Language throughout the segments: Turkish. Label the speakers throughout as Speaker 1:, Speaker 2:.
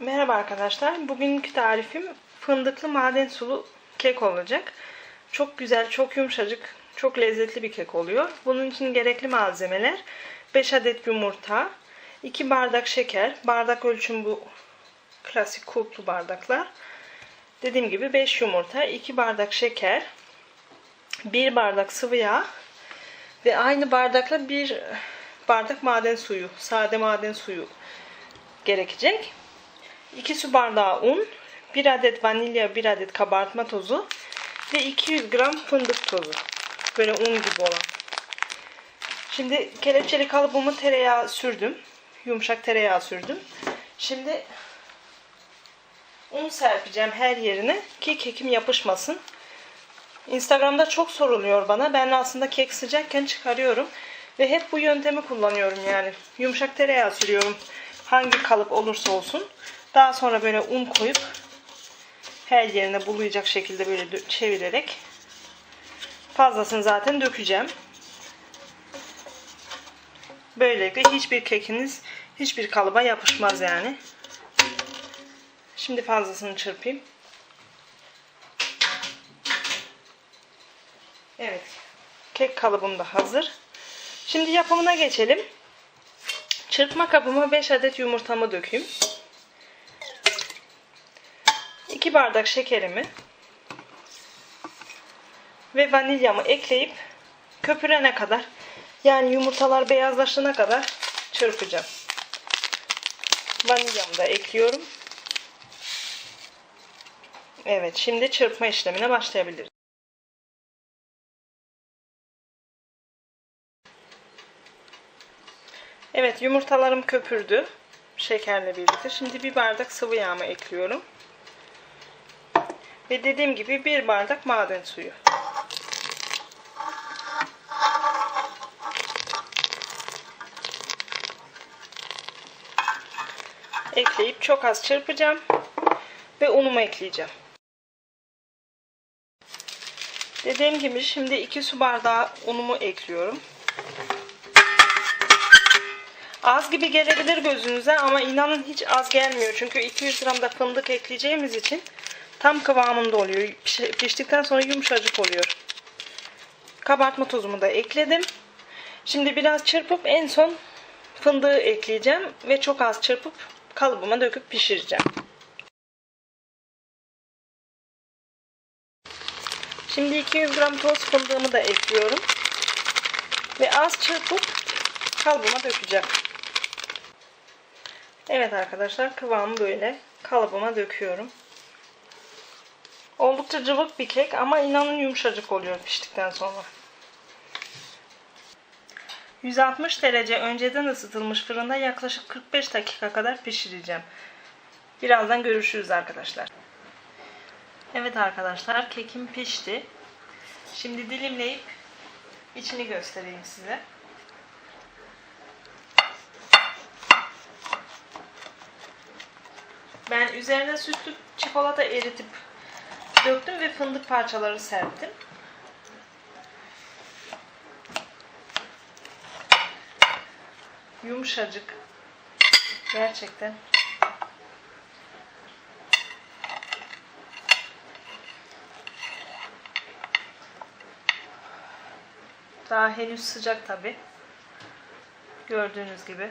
Speaker 1: Merhaba arkadaşlar. Bugünkü tarifim fındıklı maden sulu kek olacak. Çok güzel, çok yumuşacık, çok lezzetli bir kek oluyor. Bunun için gerekli malzemeler 5 adet yumurta, 2 bardak şeker, bardak ölçüm bu klasik kulplu bardaklar. Dediğim gibi 5 yumurta, 2 bardak şeker, 1 bardak sıvı yağ ve aynı bardakla 1 bardak maden suyu, sade maden suyu gerekecek. 2 su bardağı un, 1 adet vanilya, 1 adet kabartma tozu ve 200 gram fındık tozu. Böyle un gibi olan. Şimdi kelepçeli kalıbımı tereyağı sürdüm. Yumuşak tereyağı sürdüm. Şimdi un serpeceğim her yerine ki kekim yapışmasın. Instagram'da çok soruluyor bana. Ben aslında kek sıcakken çıkarıyorum. Ve hep bu yöntemi kullanıyorum yani. Yumuşak tereyağı sürüyorum. Hangi kalıp olursa olsun. Daha sonra böyle un koyup her yerine bulayacak şekilde böyle çevirerek fazlasını zaten dökeceğim. Böylelikle hiçbir kekiniz hiçbir kalıba yapışmaz yani. Şimdi fazlasını çırpayım. Evet. Kek kalıbım da hazır. Şimdi yapımına geçelim. Çırpma kabıma 5 adet yumurtamı dökeyim. 2 bardak şekerimi ve vanilyamı ekleyip köpürene kadar yani yumurtalar beyazlaşana kadar çırpacağım. Vanilyamı da ekliyorum. Evet şimdi çırpma işlemine başlayabiliriz. Evet yumurtalarım köpürdü. Şekerle birlikte. Şimdi bir bardak sıvı yağımı ekliyorum. Ve dediğim gibi bir bardak maden suyu. Ekleyip çok az çırpacağım. Ve unumu ekleyeceğim. Dediğim gibi şimdi 2 su bardağı unumu ekliyorum. Az gibi gelebilir gözünüze ama inanın hiç az gelmiyor. Çünkü 200 gram da fındık ekleyeceğimiz için tam kıvamında oluyor. Piştikten sonra yumuşacık oluyor. Kabartma tozumu da ekledim. Şimdi biraz çırpıp en son fındığı ekleyeceğim ve çok az çırpıp kalıbıma döküp pişireceğim. Şimdi 200 gram toz fındığımı da ekliyorum. Ve az çırpıp kalıbıma dökeceğim. Evet arkadaşlar kıvamı böyle kalıbıma döküyorum. Oldukça cıvık bir kek ama inanın yumuşacık oluyor piştikten sonra. 160 derece önceden ısıtılmış fırında yaklaşık 45 dakika kadar pişireceğim. Birazdan görüşürüz arkadaşlar. Evet arkadaşlar kekim pişti. Şimdi dilimleyip içini göstereyim size. Ben üzerine sütlü çikolata eritip döktüm ve fındık parçaları serptim. Yumuşacık. Gerçekten. Daha henüz sıcak tabi. Gördüğünüz gibi.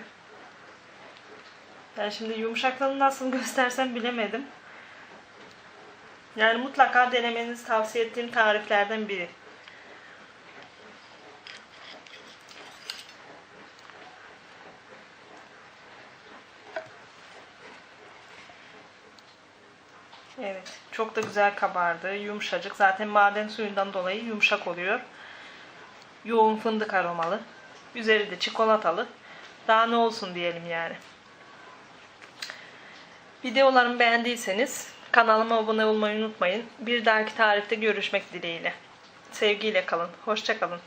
Speaker 1: Yani şimdi yumuşaklığını nasıl göstersem bilemedim. Yani mutlaka denemenizi tavsiye ettiğim tariflerden biri. Evet. Çok da güzel kabardı. Yumuşacık. Zaten maden suyundan dolayı yumuşak oluyor. Yoğun fındık aromalı. Üzeri de çikolatalı. Daha ne olsun diyelim yani. Videolarımı beğendiyseniz kanalıma abone olmayı unutmayın. Bir dahaki tarifte görüşmek dileğiyle. Sevgiyle kalın. Hoşçakalın.